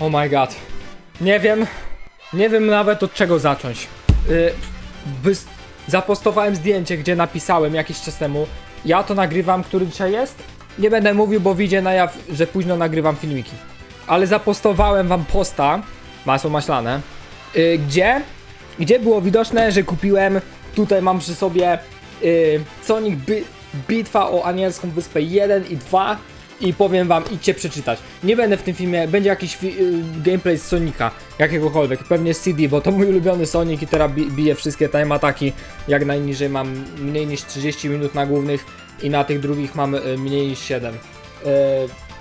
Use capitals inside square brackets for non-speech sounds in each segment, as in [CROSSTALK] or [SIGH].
Oh my god. Nie wiem, nie wiem nawet od czego zacząć. Yy, zapostowałem zdjęcie, gdzie napisałem jakiś czas temu. Ja to nagrywam, który dzisiaj jest. Nie będę mówił, bo widzę na jaw, że późno nagrywam filmiki. Ale zapostowałem wam posta, masło maślane, yy, gdzie, gdzie było widoczne, że kupiłem, tutaj mam przy sobie yy, Sonic Bi- Bitwa o Anielską Wyspę 1 i 2 i powiem wam, idźcie przeczytać. Nie będę w tym filmie, będzie jakiś y, gameplay z Sonika, jakiegokolwiek, pewnie z CD, bo to mój ulubiony Sonic i teraz bi- bije wszystkie time ataki, jak najniżej mam mniej niż 30 minut na głównych i na tych drugich mam y, mniej niż 7. Y,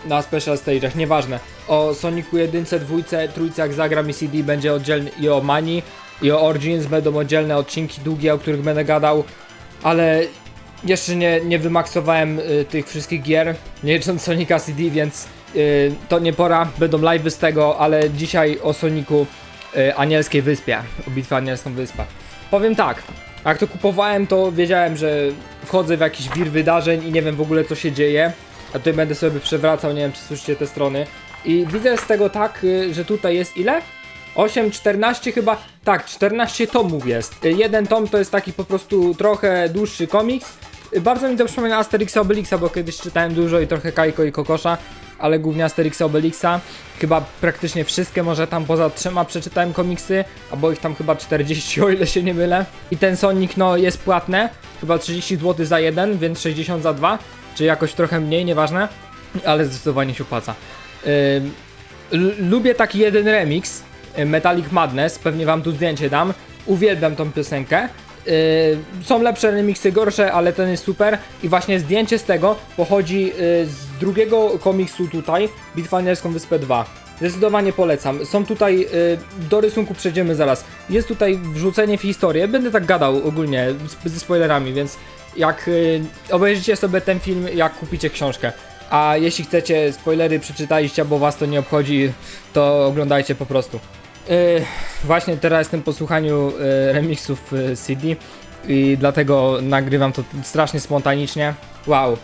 na special stage'ach, nieważne. O Sonicu 1, 2, trójce jak zagram i CD będzie oddzielny i o Mani i o Origins będą oddzielne odcinki długie, o których będę gadał, ale jeszcze nie, nie wymaksowałem y, tych wszystkich gier, nie licząc Sonika CD, więc y, to nie pora, będą live'y z tego, ale dzisiaj o Soniku y, Anielskiej Wyspie, o bitwie Anielską Wyspę. Powiem tak, jak to kupowałem, to wiedziałem, że wchodzę w jakiś wir wydarzeń i nie wiem w ogóle co się dzieje, a tutaj będę sobie przewracał, nie wiem czy słyszycie te strony. I widzę z tego tak, y, że tutaj jest ile? 8, 14 chyba, tak, 14 tomów jest. Y, Jeden tom to jest taki po prostu trochę dłuższy komiks. Y, Bardzo mi to przypomina Asterixa Obelixa, bo kiedyś czytałem dużo i trochę Kajko i Kokosza, ale głównie Asterixa Obelixa. Chyba praktycznie wszystkie, może tam poza trzema przeczytałem komiksy, albo ich tam chyba 40, [LAUGHS] o ile się nie mylę. I ten Sonic no jest płatne, chyba 30 zł za jeden, więc 60 za dwa, czy jakoś trochę mniej, nieważne, ale zdecydowanie się opłaca. Lubię taki jeden remix, y, Metallic Madness, pewnie wam tu zdjęcie dam. Uwielbiam tą piosenkę. Yy, są lepsze remixy, gorsze, ale ten jest super. I właśnie zdjęcie z tego pochodzi yy, z drugiego komiksu tutaj, Bitwa Anielską Wyspę 2. Zdecydowanie polecam. Są tutaj, yy, do rysunku przejdziemy zaraz. Jest tutaj wrzucenie w historię. Będę tak gadał ogólnie ze spoilerami, więc jak obejrzycie sobie ten film, jak kupicie książkę. A jeśli chcecie spoilery przeczytaliście, bo was to nie obchodzi, to oglądajcie po prostu. Yy, właśnie teraz jestem po słuchaniu yy, remixów yy, CD i dlatego nagrywam to strasznie spontanicznie. Wow,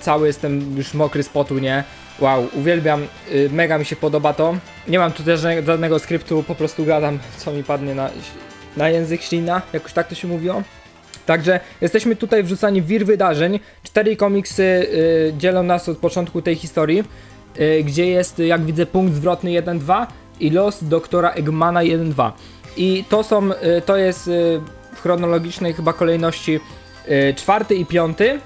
cały jestem już mokry z potu, nie? Wow, uwielbiam, mega mi się podoba to. Nie mam tu też żadnego- skryptu, po prostu gadam co mi padnie na, na język ślina, jakoś tak to się mówiło. Także jesteśmy tutaj wrzucani w wir wydarzeń. Cztery komiksy dzielą nas od początku tej historii, gdzie jest, jak widzę, punkt zwrotny 1-2 i los doktora Eggmana 1-2. I to są, y, to jest y, w chronologicznej chyba kolejności y, czwarty i piąty.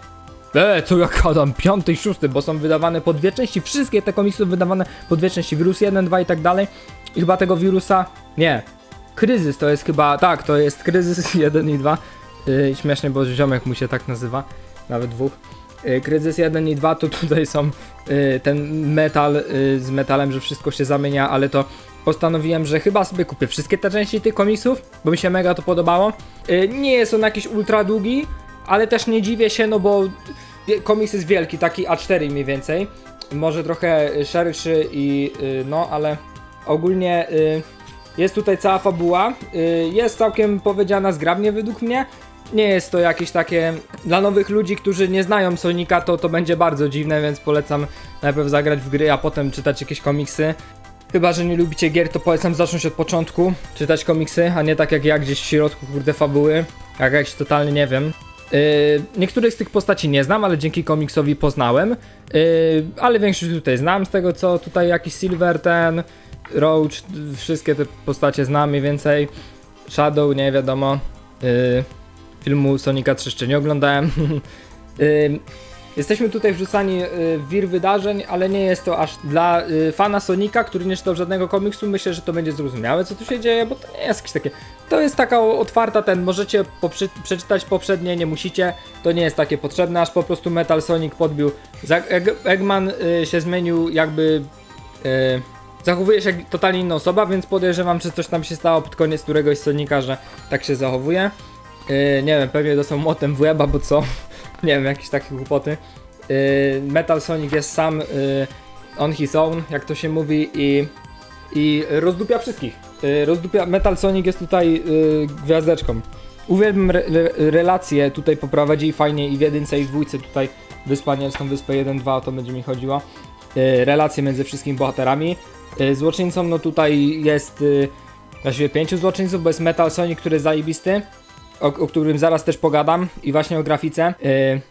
E, co jak gadam, piąty i szósty, bo są wydawane po dwie części. Wszystkie te komiksy są wydawane po dwie części. Wirus 1, 2 i tak dalej. I chyba tego wirusa. Nie. Kryzys to jest chyba. Tak, to jest kryzys [LAUGHS] 1 i 2. Yy, śmiesznie, bo ziomek mu się tak nazywa. Nawet dwóch. Yy, kryzys 1 i 2 to tutaj są yy, ten metal yy, z metalem, że wszystko się zamienia, ale to postanowiłem, że chyba sobie kupię wszystkie te części tych komiksów, bo mi się mega to podobało. Nie jest on jakiś ultra długi, ale też nie dziwię się, no bo komiks jest wielki, taki A4 mniej więcej. Może trochę szerszy i no, ale ogólnie jest tutaj cała fabuła. Jest całkiem powiedziana zgrabnie według mnie. Nie jest to jakieś takie. Dla nowych ludzi, którzy nie znają Sonika, to to będzie bardzo dziwne, więc polecam najpierw zagrać w gry, a potem czytać jakieś komiksy. Chyba, że nie lubicie gier, to polecam zacząć od początku, czytać komiksy, a nie tak jak ja gdzieś w środku, kurde, fabuły. Jak jakiś totalnie nie wiem. Yy, niektórych z tych postaci nie znam, ale dzięki komiksowi poznałem. Yy, ale większość tutaj znam, z tego co tutaj jakiś Silver ten, Roach, wszystkie te postacie znam mniej więcej. Shadow, nie wiadomo. Yy, filmu Sonika 3 jeszcze nie oglądałem. [LAUGHS] Jesteśmy tutaj wrzucani y, w wir wydarzeń, ale nie jest to aż dla y, fana Sonika, który nie czytał żadnego komiksu. Myślę, że to będzie zrozumiałe, co tu się dzieje, bo to nie jest jakieś takie. To jest taka otwarta ten. Możecie poprzy- przeczytać poprzednie, nie musicie. To nie jest takie potrzebne, aż po prostu Metal Sonic podbił. Eggman y, się zmienił, jakby. Zachowuje się jak totalnie inna osoba, więc podejrzewam, że coś tam się stało pod koniec któregoś Sonika, że tak się zachowuje. Yy, nie wiem, pewnie dostał młotem w łeb, bo co? [LAUGHS] nie wiem, jakieś takie głupoty. Yy, Metal Sonic jest sam yy, on his own, jak to się mówi, i, i rozdupia wszystkich. Yy, rozdupia, Metal Sonic jest tutaj yy, gwiazdeczką. Uwielbiam re, re, relacje, tutaj poprowadzili fajnie i w jedynce i w dwójce tutaj Wyspa Anielską, Wyspę 1-2, o to będzie mi chodziło. y, relacje między wszystkimi bohaterami. Y, złoczyńcą, no tutaj jest y, właściwie pięciu złoczyńców, bo jest Metal Sonic, który jest zajebisty, o, o którym zaraz też pogadam i właśnie o grafice,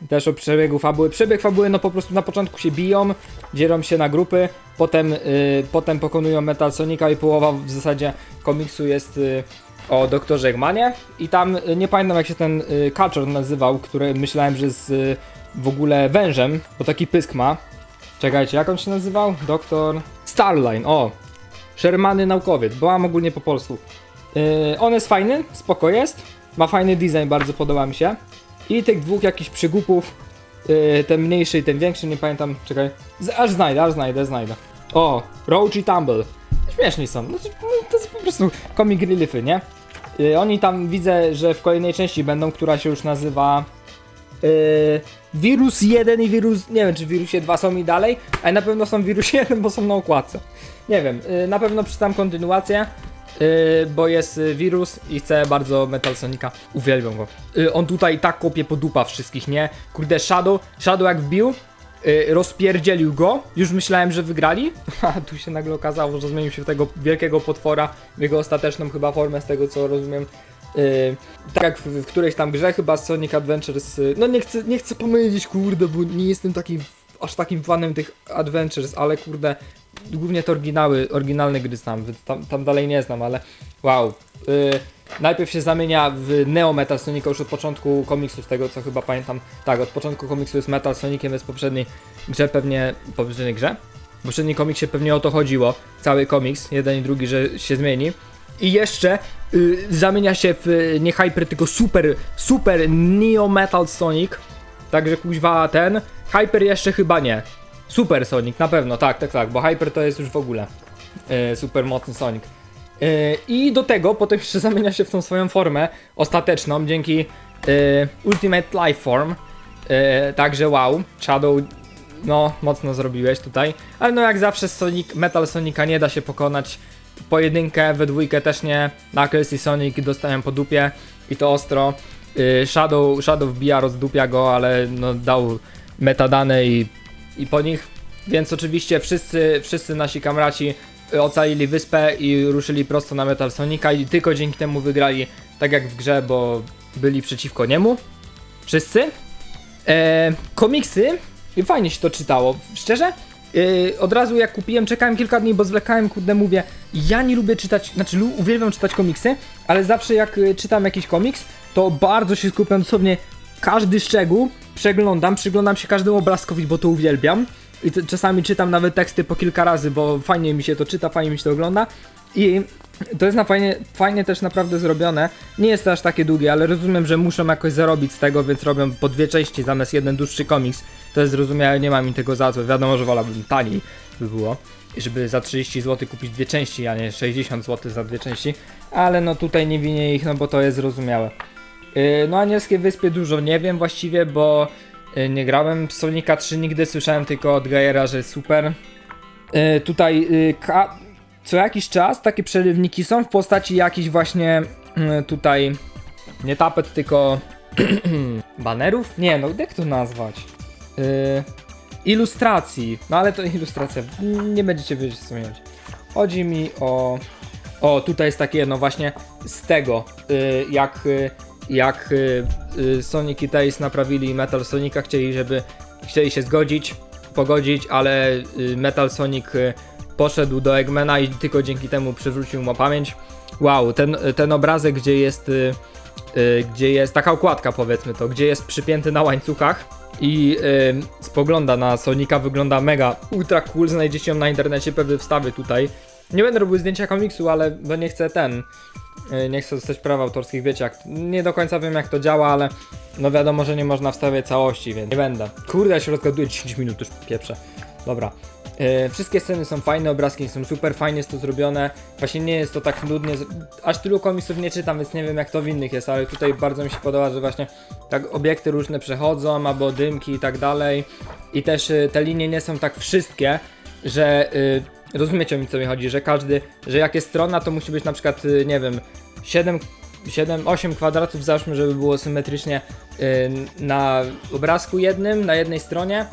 y, też o przebiegu fabuły. Przebieg fabuły, no po prostu na początku się biją, dzielą się na grupy, potem, y, potem pokonują Metal Sonika i połowa w zasadzie komiksu jest y, o doktorze Eggmanie i tam, y, nie pamiętam jak się ten y, Culture nazywał, który myślałem, że jest y, w ogóle wężem, bo taki pysk ma. Czekajcie, jak on się nazywał? Doktor Starline, o! Shermany naukowiec, bo mam ogólnie po polsku. Yy, on jest fajny, spoko jest. Ma fajny design, bardzo podoba mi się. I tych dwóch jakichś przygupów, yy, ten mniejszy i ten większy, nie pamiętam, czekaj. Z, aż znajdę, aż znajdę, znajdę. O, Roach i Tumble. Śmieszni są, no, to- jest po prostu comic reliefy, nie? Yy, oni tam widzę, że w kolejnej części będą, która się już nazywa yy, Wirus 1 i wirus, nie wiem czy w wirusie 2 są i dalej, ale na pewno są w wirusie 1, bo są na okładce. Nie wiem, yy, na pewno przeczytam kontynuację, yy, bo jest yy, wirus i chcę bardzo Metal Sonika. Uwielbiam go. Yy, on tutaj tak kopie po dupa wszystkich, nie? Kurde, Shadow, Shadow jak wbił, yy, rozpierdzielił go, już myślałem, że wygrali, [LAUGHS] a tu się nagle okazało, że zmienił się w tego wielkiego potwora, w jego ostateczną chyba formę, z tego co rozumiem. Yy, tak jak w, w którejś tam grze, chyba Sonic Adventures. Yy, no nie chcę, nie chcę pomylić, kurde, bo nie jestem takim aż takim fanem tych Adventures, ale kurde, głównie te oryginały, oryginalne gry znam, tam, tam dalej nie znam, ale wow. Yy, najpierw się zamienia w Neo Metal Sonica już od początku komiksu, z tego co chyba pamiętam. Tak, od początku komiksu jest Metal Soniciem, jest poprzedniej grze pewnie, poprzedniej grze? W poprzednim komiksie pewnie o to chodziło, cały komiks, jeden i drugi, że się zmieni. I jeszcze y, zamienia się w nie Hyper, tylko Super, Super Neo Metal Sonic. Także kuźwa ten. Hyper jeszcze chyba nie. Super Sonic, na pewno, tak, tak, tak, bo Hyper to jest już w ogóle y, super mocny Sonic. Y, I do tego potem [LAUGHS] jeszcze zamienia się w tą swoją formę ostateczną dzięki y, Ultimate Life Form. Y, także wow, Shadow no, mocno zrobiłeś tutaj. Ale no jak zawsze Sonic, Metal Sonica nie da się pokonać. Pojedynkę, we dwójkę też nie. Knuckles i Sonic dostają po dupie i to ostro. Yy, Shadow, Shadow wbija, rozdupia go, ale no dał metadane i, i po nich. Więc oczywiście wszyscy, wszyscy nasi kamraci y, ocalili wyspę i ruszyli prosto na Metal Sonica i tylko dzięki temu wygrali tak jak w grze, bo byli przeciwko niemu. Wszyscy. E, komiksy i fajnie się to czytało. Szczerze, yy, od razu jak kupiłem, czekałem kilka dni, bo zwlekałem, kurde, mówię, ja nie lubię czytać, znaczy uwielbiam czytać komiksy, ale zawsze jak y, czytam jakiś komiks, to bardzo się skupiam dosłownie każdy szczegół, przeglądam, przyglądam się każdemu obrazkowi, bo to uwielbiam. I to, czasami czytam nawet teksty po kilka razy, bo fajnie mi się to czyta, fajnie mi się to ogląda. I to jest na fajnie, fajnie też naprawdę zrobione. Nie jest to aż takie długie, ale rozumiem, że muszą jakoś zarobić z tego, więc robią po dwie części zamiast jeden dłuższy komiks. To jest zrozumiałe, nie ma mi tego za złe. Wiadomo, że wolałbym taniej by było. Żeby za 30 zł kupić dwie części, a nie 60 zł za dwie części. Ale no tutaj nie winię ich, no bo to jest zrozumiałe. Yy, no anielskie wyspy dużo nie wiem właściwie, bo yy, nie grałem Sonika 3 nigdy, słyszałem tylko od Gajera, że jest super. Yy, tutaj co jakiś czas takie przerywniki są w postaci jakichś właśnie tutaj nie tapet, tylko [CLEARS THROAT] banerów? Nie, no jak to nazwać? Ilustracji. No ale to ilustracja. Nie będziecie wiedzieć co mi chodzi. Chodzi mi o. O, tutaj jest takie, no właśnie z tego, jak, jak yy, yy, Sonic i Tails naprawili Metal Sonica, chcieli, żeby chcieli się zgodzić, pogodzić, ale yy, Metal Sonic poszedł do Eggmana i tylko dzięki temu przywrócił mu pamięć. Wow, ten, ten obrazek, gdzie jest, gdzie jest taka okładka powiedzmy to, gdzie jest przypięty na łańcuchach i spogląda na Sonika, wygląda mega ultra cool, znajdziecie ją na internecie, pewnie wstawy tutaj. Nie będę robił zdjęcia komiksu, ale bo nie chcę ten, yy, nie chcę dostać praw autorskich, wiecie jak, nie do końca wiem jak to działa, ale no wiadomo, że nie można wstawiać całości, więc nie będę. Kurde, ja się rozgaduję [LAUGHS] 10 minut już pieprzę. Dobra. E, wszystkie sceny są fajne, obrazki są super, fajnie jest to zrobione. Właśnie nie jest to tak nudnie. Aż tylu komiksów nie czytam, więc nie wiem jak to w innych jest, ale tutaj bardzo mi się podoba, że właśnie tak obiekty różne przechodzą, albo dymki i tak dalej. I też y, te linie nie są tak wszystkie, że y, rozumiecie mi co mi chodzi, że każdy, że jak jest strona, to musi być na przykład, y, nie wiem, 7 7, 8 kwadratów załóżmy, żeby było symetrycznie y, na obrazku jednym, na jednej stronie,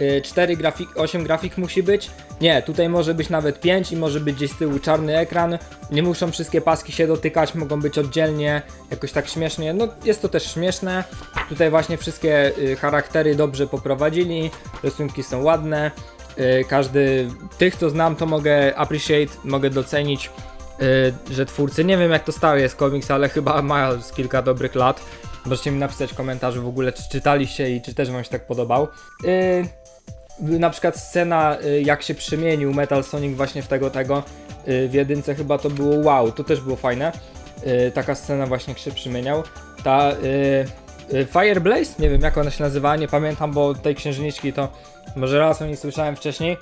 y, 4 grafik, 8 grafik musi być. Nie, tutaj może być nawet 5 i może być gdzieś z tyłu czarny ekran. Nie muszą wszystkie paski się dotykać, mogą być oddzielnie, jakoś tak śmiesznie. No jest to też śmieszne. Tutaj właśnie wszystkie y, charaktery dobrze poprowadzili, rysunki są ładne. Y, każdy, tych co znam to mogę appreciate, mogę docenić, y, że twórcy, nie wiem jak to stary jest komiks, ale chyba ma z kilka dobrych lat. Możecie mi napisać w komentarzu w ogóle, czy czytaliście i czy też wam się tak podobał. Yy, na przykład scena, jak się przemienił Metal Sonic właśnie w tego, tego, w jedynce chyba to było wow, to też było fajne. Taka scena właśnie, jak się przemieniał. Ta y, y, Fire Blaze, nie wiem jak ona się nazywała, nie pamiętam, bo tej księżniczki to może raz o niej słyszałem wcześniej.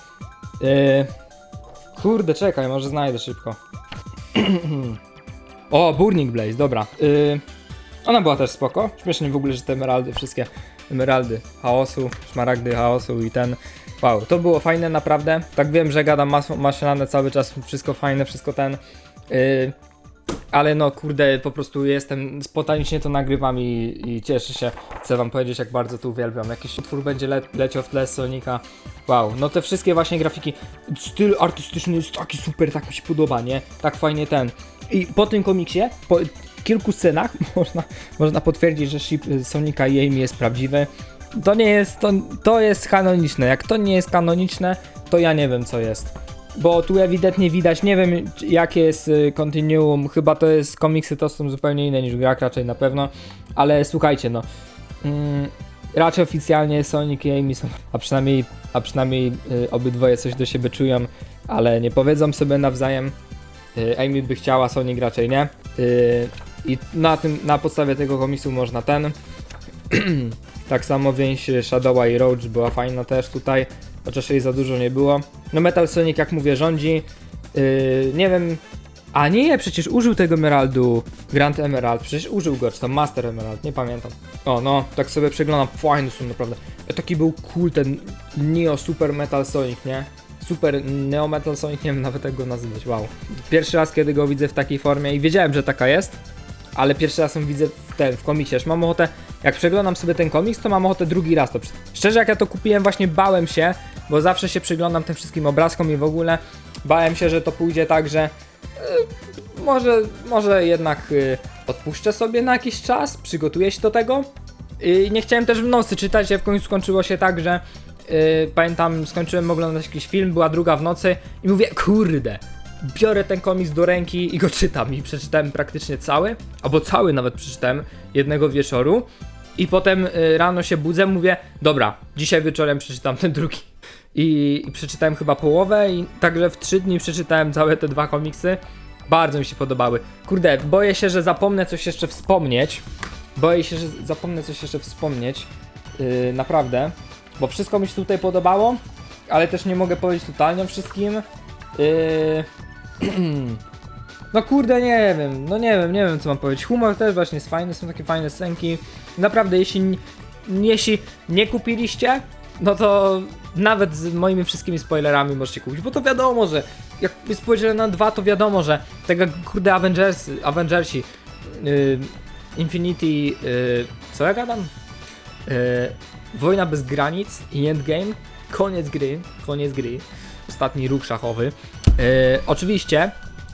Y, kurde, czekaj, może znajdę szybko. [CLEARS THROAT] o, Burning Blaze, dobra. Y, ona była też spoko. Śmiesznie w ogóle, że te emeraldy, wszystkie emeraldy chaosu, szmaragdy chaosu i ten. Wow, to było fajne naprawdę. Tak wiem, że gadam mas maślane cały czas, wszystko fajne, wszystko ten. Yy, ale no kurde, po prostu jestem, spontanicznie to nagrywam i, i cieszę się. Chcę wam powiedzieć, jak bardzo to uwielbiam. Jakiś utwór będzie le leciał w tle Sonika. Wow, no te wszystkie właśnie grafiki. Styl artystyczny jest taki super, tak mi się podoba, nie? Tak fajnie ten. I po tym komiksie, po kilku scenach [LAUGHS] można, można potwierdzić, że ship Sonika i Amy jest prawdziwy. To nie jest, to, to jest kanoniczne. Jak to nie jest kanoniczne, to ja nie wiem co jest. Bo tu ewidentnie widać, nie wiem jakie jest y, continuum, chyba to jest komiksy, to są zupełnie inne niż grach, raczej na pewno, ale słuchajcie no, mm, raczej oficjalnie Sonic i Amy są, a przynajmniej, a przynajmniej y, obydwoje coś do siebie czują, ale nie powiedzą sobie nawzajem, y, Amy by chciała, Sonic raczej nie, y, i na tym, na podstawie tego komiksu można ten, [CLEARS THROAT] tak samo więź Shadowa i Roach była fajna też tutaj, chociaż jej za dużo nie było. No Metal Sonic jak mówię rządzi. Yy, nie wiem. A nie, przecież użył tego Emeraldu. Grand Emerald, przecież użył go, czy tam Master Emerald, nie pamiętam. O no, tak sobie przeglądam, fajny są naprawdę. Taki był cool ten Neo Super Metal Sonic, nie? Super Neo Metal Sonic, nie wiem nawet jak go nazywać, wow. Pierwszy raz kiedy go widzę w takiej formie i wiedziałem, że taka jest, ale pierwszy raz ją widzę w ten, w komiksie. Aż mam ochotę, jak przeglądam sobie ten komiks, to mam ochotę drugi raz to. prze- Szczerze, jak ja to kupiłem, właśnie bałem się, bo zawsze się przyglądam tym wszystkim obrazkom i w ogóle bałem się, że to pójdzie tak, że y, może, może jednak y, odpuszczę sobie na jakiś czas, przygotuję się do tego. I nie chciałem też w nocy czytać, a w końcu skończyło się tak, że y, pamiętam, skończyłem oglądać jakiś film, była druga w nocy i mówię, kurde, biorę ten komiks do ręki i go czytam. I przeczytałem praktycznie cały, albo cały nawet przeczytałem jednego wieczoru. I potem y, rano się budzę, mówię, dobra, dzisiaj wieczorem przeczytam ten drugi. I, I przeczytałem chyba połowę i także w trzy dni przeczytałem całe te dwa komiksy. Bardzo mi się podobały. Kurde, boję się, że zapomnę coś jeszcze wspomnieć. Boję się, że zapomnę coś jeszcze wspomnieć. Yy, naprawdę. Bo wszystko mi się tutaj podobało, ale też nie mogę powiedzieć totalnie o wszystkim. Yy... [CLEARS THROAT] No kurde, nie wiem, no nie wiem, nie wiem co mam powiedzieć. Humor też właśnie jest fajny, są takie fajne scenki. Naprawdę, jeśli, jeśli nie kupiliście, no to nawet z moimi wszystkimi spoilerami możecie kupić, bo to wiadomo, że jak spojrzę na dwa, to wiadomo, że tego kurde Avengers, Avengersi, yy, Infinity, yy, co ja gadam? Yy, Wojna bez granic i Endgame, koniec gry, koniec gry, ostatni ruch szachowy. Yy, oczywiście,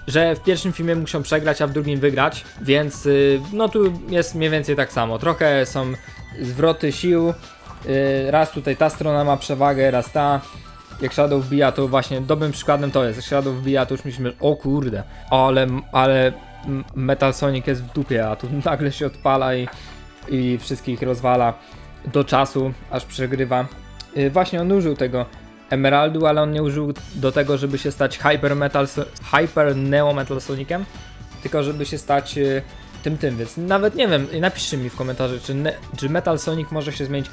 że w pierwszym filmie muszą przegrać, a w drugim wygrać, więc yy, no tu jest mniej więcej tak samo. Trochę są zwroty sił, yy, raz tutaj ta strona ma przewagę, raz ta. Jak Shadow wbija, to właśnie dobrym przykładem to jest. Jak Shadow wbija, to już myślimy, o kurde, ale, ale Metal Sonic jest w dupie, a tu [LAUGHS] nagle się odpala i, i wszystkich rozwala do czasu, aż przegrywa. Yy, właśnie on użył tego Emeraldu, ale on nie użył do tego, żeby się stać Hyper Metal, Hyper Neo Metal Sonicem, tylko żeby się stać y, tym tym, więc nawet nie wiem, napiszcie mi w komentarzu, czy, ne, czy Metal Sonic może się zmienić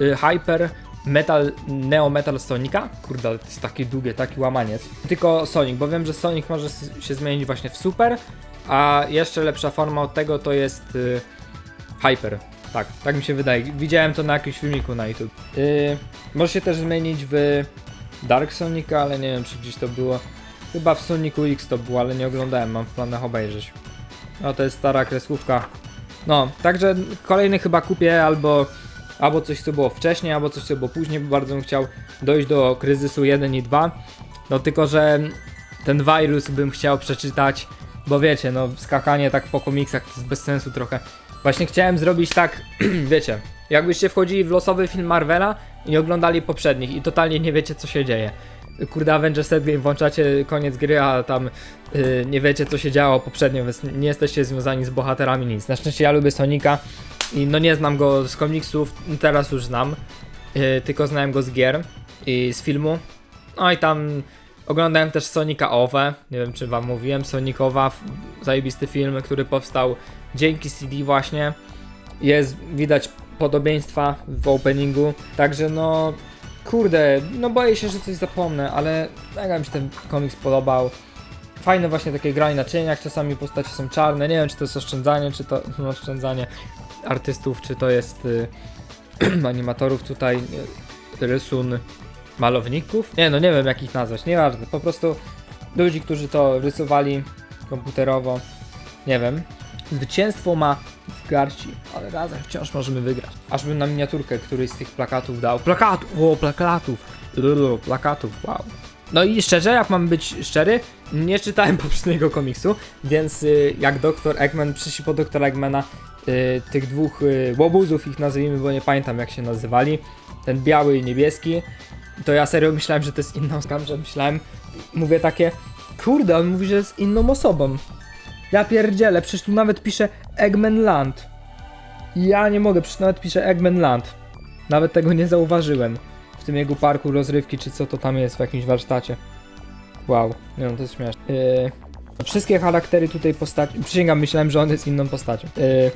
y, Hyper Metal Neo Metal Sonika? Kurde, ale to jest takie długie, taki łamaniec. Tylko Sonic, bo wiem, że Sonic może się zmienić właśnie w Super, a jeszcze lepsza forma od tego to jest y, Hyper. Tak, tak mi się wydaje. Widziałem to na jakimś filmiku na YouTube. Yy, może się też zmienić w Dark Sonica, ale nie wiem czy gdzieś to było. Chyba w Sonicu X to było, ale nie oglądałem, mam w planach obejrzeć. No to jest stara kreskówka. No, także kolejny chyba kupię albo albo coś, co było wcześniej, albo coś, co było później, bo bardzo bym chciał dojść do kryzysu 1 i 2. No tylko, że ten wirus bym chciał przeczytać, bo wiecie, no skakanie tak po komiksach to jest bez sensu trochę. Właśnie chciałem zrobić tak, [CLEARS THROAT] wiecie, jakbyście wchodzili w losowy film Marvela i nie oglądali poprzednich i totalnie nie wiecie co się dzieje. Kurde, Avengers Endgame włączacie koniec gry, a tam yy, nie wiecie co się działo poprzednio, więc nie jesteście związani z bohaterami nic. Na szczęście ja lubię Sonika i no nie znam go z komiksów, teraz już znam, yy, tylko znałem go z gier i z filmu. No i tam oglądałem też Sonika Owe, nie wiem czy wam mówiłem, Sonikowa, zajebisty film, który powstał dzięki CD właśnie. Jest widać podobieństwa w openingu, także no kurde, no boję się, że coś zapomnę, ale mega mi się ten komiks podobał. Fajne właśnie takie granie na cieniach, czasami postacie są czarne, nie wiem czy to jest oszczędzanie, czy to no, oszczędzanie artystów, czy to jest y, [CLEARS THROAT] animatorów tutaj, y, rysun malowników? Nie no, nie wiem jak ich nazwać, nieważne, po prostu ludzi, którzy to rysowali komputerowo, nie wiem. Zwycięstwo ma w garści, ale razem wciąż możemy wygrać. Aż bym na miniaturkę któryś z tych plakatów dał. Plakatów! O, plakatów! Lulu, plakatów, wow. No i szczerze, jak mam być szczery, nie czytałem [LAUGHS] poprzedniego komiksu, więc y, jak Dr. Eggman przyszli po Dr. Eggmana, y, tych dwóch y, łobuzów ich nazwijmy, bo nie pamiętam jak się nazywali, ten biały i niebieski, to ja serio myślałem, że to jest inna osoba, że myślałem, mówię takie, kurde, on mówi, że jest inną osobą. Ja pierdzielę, przecież tu nawet pisze Eggman Land. Ja nie mogę, przecież nawet pisze Eggman Land. Nawet tego nie zauważyłem. W tym jego parku rozrywki, czy co to tam jest w jakimś warsztacie. Wow, nie no, to jest śmieszne. Yy, wszystkie charaktery tutaj postaci, przysięgam, myślałem, że on jest inną postacią. Yy,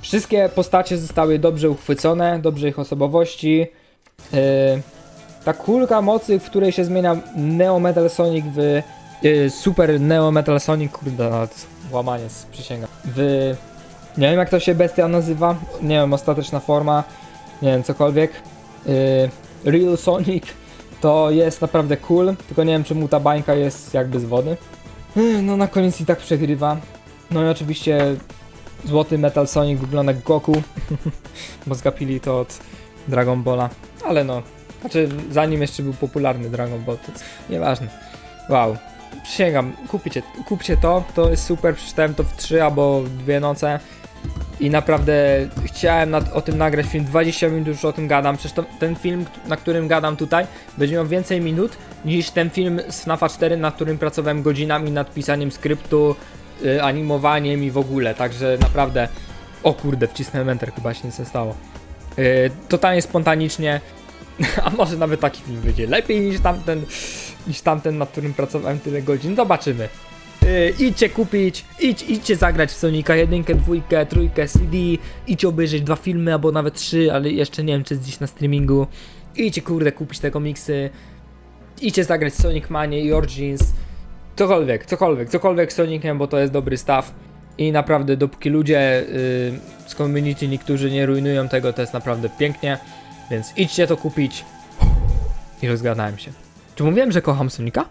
wszystkie postacie zostały dobrze uchwycone, dobrze ich osobowości. Yy, ta kulka mocy, w której się zmienia Neo Metal Sonic w yy, Super Neo Metal Sonic, kurde, łamanie, przysięgam. W... Nie wiem jak to się bestia nazywa, nie wiem, ostateczna forma, nie wiem, cokolwiek. Yy, Real Sonic to jest naprawdę cool, tylko nie wiem czemu ta bańka jest jakby z wody. Yy, No na koniec i tak przegrywa. No i oczywiście złoty Metal Sonic wygląda jak Goku, [LAUGHS] bo zgapili to od Dragon Balla, ale no, znaczy zanim jeszcze był popularny Dragon Ball, to nieważne. Wow, przysięgam, kupcie, kupcie to, to jest super, przeczytałem to w 3 albo 2 noce i naprawdę chciałem nad, o tym nagrać film, 20 minut już o tym gadam, przecież to, ten film, na którym gadam tutaj, będzie miał więcej minut niż ten film z FNAFa 4, nad którym pracowałem godzinami nad pisaniem skryptu, y, animowaniem i w ogóle, także naprawdę, o kurde, wcisnąłem enter, chyba się nic nie stało. Y, totalnie spontanicznie, [LAUGHS] a może nawet taki film wyjdzie lepiej niż tamten, niż tamten, nad którym pracowałem tyle godzin. Zobaczymy. Yy, idźcie kupić, idź, idźcie zagrać w Sonika 1, 2, trójkę CD, idźcie obejrzeć dwa filmy albo nawet trzy, ale jeszcze nie wiem czy jest dziś na streamingu. Idźcie kurde kupić te komiksy, idźcie zagrać Sonic Mania i Origins, cokolwiek, cokolwiek, cokolwiek z Sonicem, bo to jest dobry staw. I naprawdę dopóki ludzie yy, z community niektórzy nie rujnują tego, to jest naprawdę pięknie. Więc idźcie to kupić. I rozgadałem się. Czy mówiłem, że kocham Sonika?